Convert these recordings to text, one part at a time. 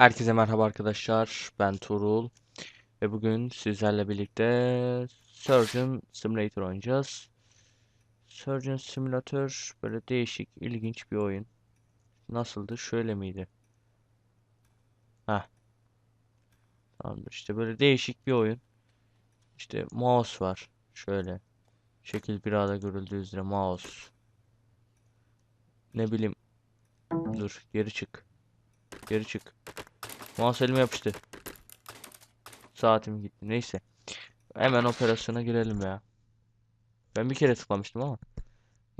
Herkese merhaba arkadaşlar. Ben Tuğrul ve bugün sizlerle birlikte Surgeon Simulator oynayacağız. Surgeon Simulator böyle değişik, ilginç bir oyun. Nasıldı? Şöyle miydi? Heh. Tamamdır. İşte böyle değişik bir oyun. İşte mouse var. Şöyle. Şekil bir arada görüldüğü üzere mouse. Ne bileyim. Dur, geri çık. Geri çık. Mouse elime yapıştı. Saatim gitti. Neyse. Hemen operasyona girelim ya. Ben bir kere tıklamıştım ama.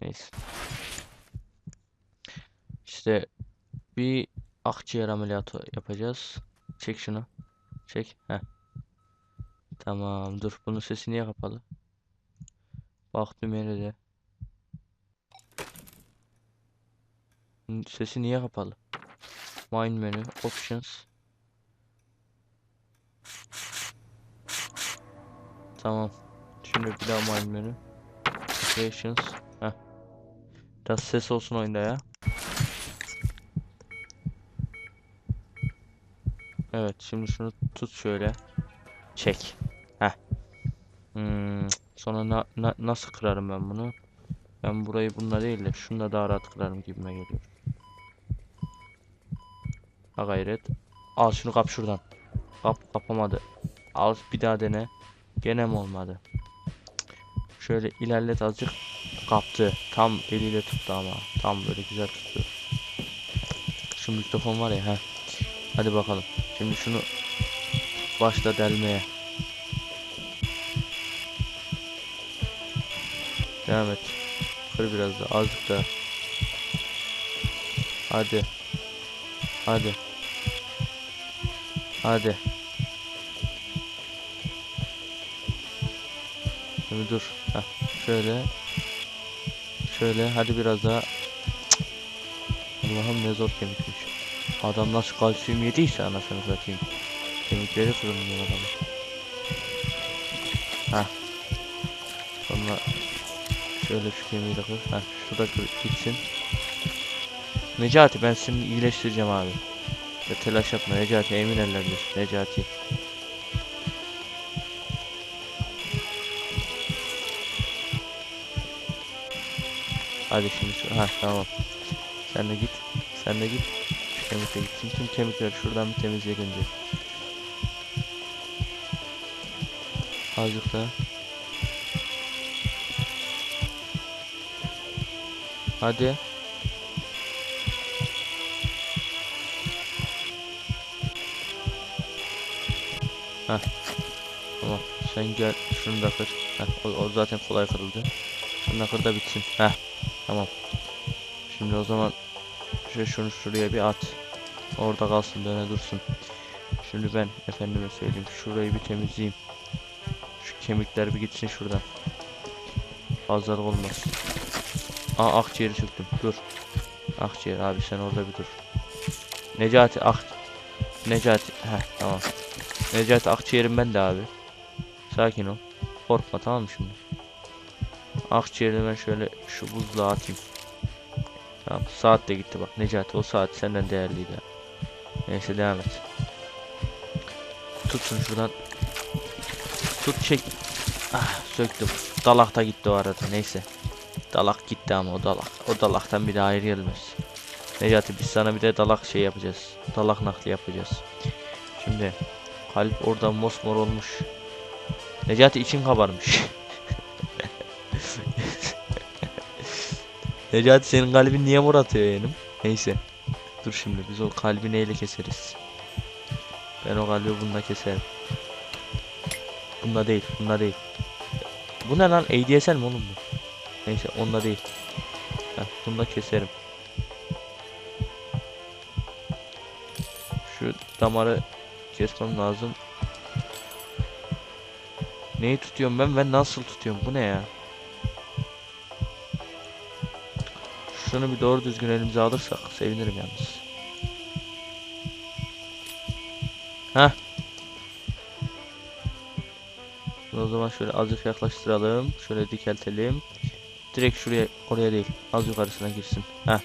Neyse. İşte bir akciğer ameliyatı yapacağız. Çek şunu. Çek. Heh. Tamam. Dur. Bunun sesi niye kapalı? Baktım yere de. Bunun Sesi niye kapalı? Main menü. Options. Tamam. Şimdi bir daha main menü. Operations. Heh. Biraz ses olsun oyunda ya. Evet, şimdi şunu tut şöyle. Çek. Heh. Hmm, sonra na- na- nasıl kırarım ben bunu? Ben burayı bununla değil de şununla daha rahat kırarım gibime geliyor. Ha gayret. Al şunu kap şuradan. Kap kapamadı. Al bir daha dene. Gene mi olmadı? Şöyle ilerlet azıcık. Kaptı. Tam eliyle tuttu ama. Tam böyle güzel tuttu. Şu mikrofon var ya. Heh. Hadi bakalım. Şimdi şunu başla delmeye. Devam et. Kır biraz da. Azıcık daha. Hadi. Hadi. Hadi. Şimdi dur. Heh, şöyle. Şöyle. Hadi biraz daha. Allah'ım ne zor kemikmiş. Adam nasıl kalsiyum yediyse anasını satayım. Kemikleri kırılmıyor adamın. Heh. Sonra şöyle şu kemiği de kır. Heh, şu da kır, gitsin. Necati ben seni iyileştireceğim abi. Ya telaş yapma Necati emin ellerde. Necati. Hadi şimdi şu ha tamam. Sen de git. Sen de git. Şu kemikle gitsin. Tüm kemikleri şuradan bir temizle önce. Azıcık daha. Hadi. Heh. Tamam. Sen gel şunu da kır. Heh, o, o zaten kolay kırıldı. Şunu da kır da bitsin. Heh. Tamam. Şimdi o zaman şöyle şunu şuraya bir at. Orada kalsın döne dursun. Şimdi ben efendime söyleyeyim şurayı bir temizleyeyim. Şu kemikler bir gitsin şuradan. Fazlalık olmaz. Aa akciğeri çöktüm. Dur. Akciğer abi sen orada bir dur. Necati ak Necati heh tamam. Necati akciğerim ben de abi. Sakin ol. Korkma tamam mı şimdi? Akciğerini ben şöyle şu buzluğa atayım. Tamam saat de gitti bak Necati o saat senden değerliydi. Neyse devam et. Tut şunu şuradan. Tut çek. Ah söktüm. Dalak da gitti o arada neyse. Dalak gitti ama o dalak. O dalaktan bir daha ayrı gelmez. Necati biz sana bir de dalak şey yapacağız. Dalak nakli yapacağız. Şimdi kalp orada mosmor olmuş. Necati için kabarmış. Necati senin kalbin niye mor atıyor yeğenim? Neyse. Dur şimdi biz o kalbi neyle keseriz? Ben o kalbi bununla keserim. Bunda değil, bunda değil. Bu ne lan? ADSL mi oğlum bu? Neyse onunla değil. Heh, bunda keserim. Şu damarı kesmem lazım. Neyi tutuyorum ben? Ben nasıl tutuyorum? Bu ne ya? Şunu bir doğru düzgün elimize alırsak sevinirim yalnız. Heh. Şunu o zaman şöyle azıcık yaklaştıralım. Şöyle dikeltelim. Direkt şuraya oraya değil. Az yukarısına girsin. Heh.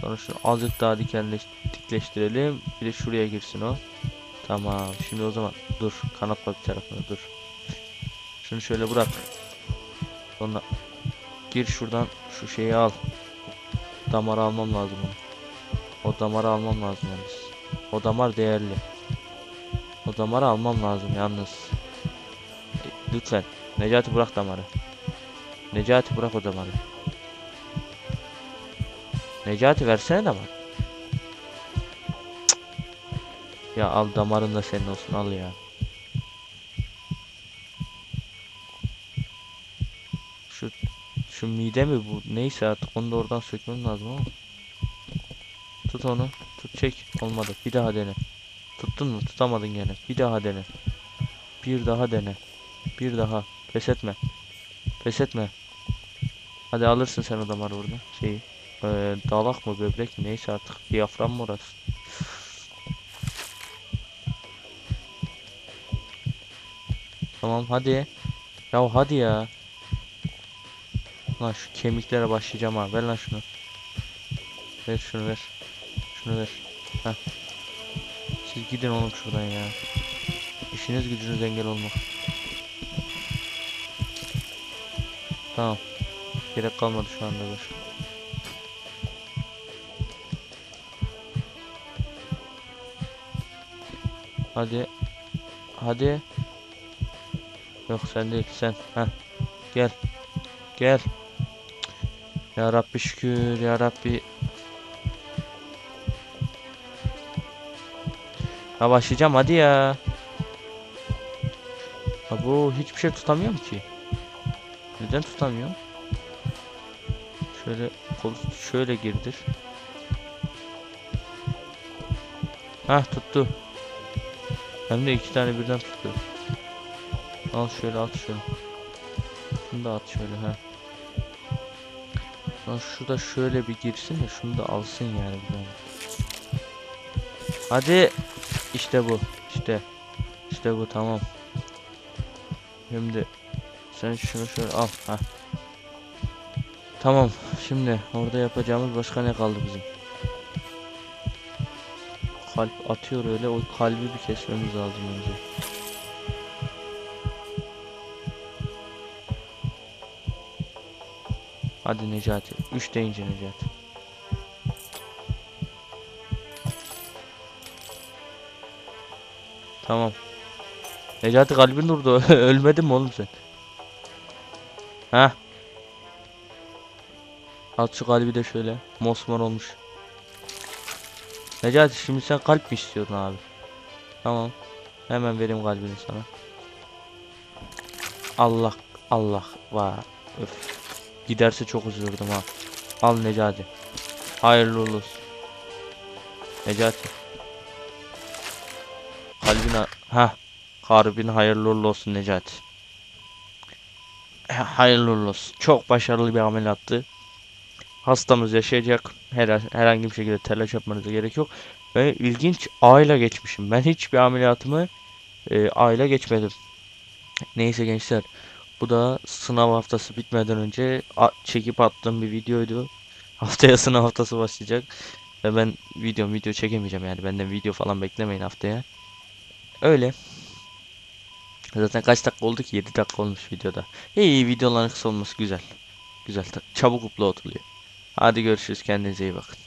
Sonra şunu azıcık daha dikenleş, dikleştirelim. Bir de şuraya girsin o. Tamam. Şimdi o zaman dur. Kanatla bir tarafına dur. Şunu şöyle bırak. Sonra gir şuradan şu şeyi al. Damarı almam lazım onu. O damarı almam lazım yalnız. O damar değerli. O damarı almam lazım yalnız. E, Lütfen. Necati bırak damarı. Necati bırak o damarı. Necati versene damar. Ya al damarın da senin olsun al ya. Şu şu mide mi bu neyse artık onu da oradan sökmem lazım ama. Tut onu. Tut çek. Olmadı. Bir daha dene. Tuttun mu? Tutamadın gene. Bir daha dene. Bir daha dene. Bir daha. Pes etme. Pes etme. Hadi alırsın sen o damarı oradan. Şeyi. Ee, dalak mı böbrek mi neyse artık. Diyafram mı orası? Tamam hadi. Ya hadi ya. Lan şu kemiklere başlayacağım ha. Ver lan şunu. Ver şunu ver. Şunu ver. Heh. Siz gidin oğlum şuradan ya. İşiniz gücünüz engel olmak. Tamam. Gerek kalmadı şu anda ver. Hadi. Hadi. Yok sen değil sen. Heh. Gel. Gel. Ya Rabbi şükür ya Rabbi. Ya başlayacağım hadi ya. Ha bu hiçbir şey tutamıyorum ki. Neden tutamıyorum? Şöyle kol şöyle girdir. Hah tuttu. Hem de iki tane birden tuttu. Al şöyle at şunu. Şunu da at şöyle ha. Lan şu da şöyle bir girsin de şunu da alsın yani buradan. Hadi. İşte bu. İşte. İşte bu tamam. Şimdi sen şunu şöyle al. Ha. Tamam. Şimdi orada yapacağımız başka ne kaldı bizim? Kalp atıyor öyle. O kalbi bir kesmemiz lazım önce. Hadi Necati. 3 deyince Necati. Tamam. Necati kalbin durdu. Ölmedin mi oğlum sen? Ha? At şu kalbi de şöyle. Mosmor olmuş. Necati şimdi sen kalp mi istiyordun abi? Tamam. Hemen vereyim kalbini sana. Allah Allah var. Öf. Giderse çok üzülürdüm ha. Al Necati. Hayırlı olsun. Necati. Kalbine ha. Harbin hayırlı uğurlu olsun Necati. Ha- Hayırlı uğurlu olsun. Çok başarılı bir ameliyattı. Hastamız yaşayacak. Her, herhangi bir şekilde telaş yapmanıza gerek yok. Ve ilginç ayla geçmişim. Ben hiçbir ameliyatımı e, ayla geçmedim. Neyse gençler. Bu da sınav haftası bitmeden önce çekip attığım bir videoydu. Haftaya sınav haftası başlayacak. Ve ben video video çekemeyeceğim yani. Benden video falan beklemeyin haftaya. Öyle. Zaten kaç dakika oldu ki? 7 dakika olmuş videoda. İyi videoların kısa olması güzel. Güzel. Çabuk upload oluyor. Hadi görüşürüz. Kendinize iyi bakın.